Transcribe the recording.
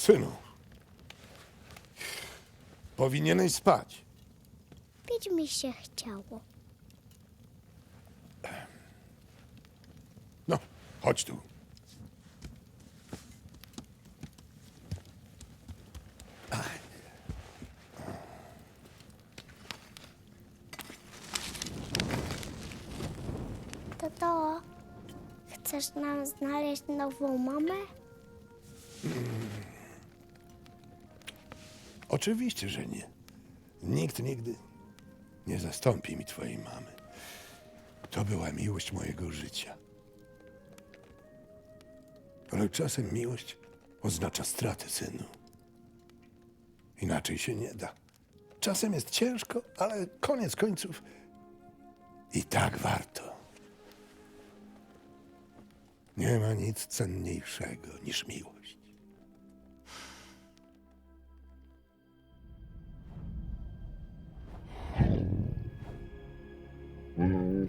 Synu, powinieneś spać. Pić mi się chciało. No, chodź tu. Tato, chcesz nam znaleźć nową mamę? Oczywiście, że nie. Nikt nigdy nie zastąpi mi twojej mamy. To była miłość mojego życia. Ale czasem miłość oznacza stratę, synu. Inaczej się nie da. Czasem jest ciężko, ale koniec końców i tak warto. Nie ma nic cenniejszego niż miłość. Cheers.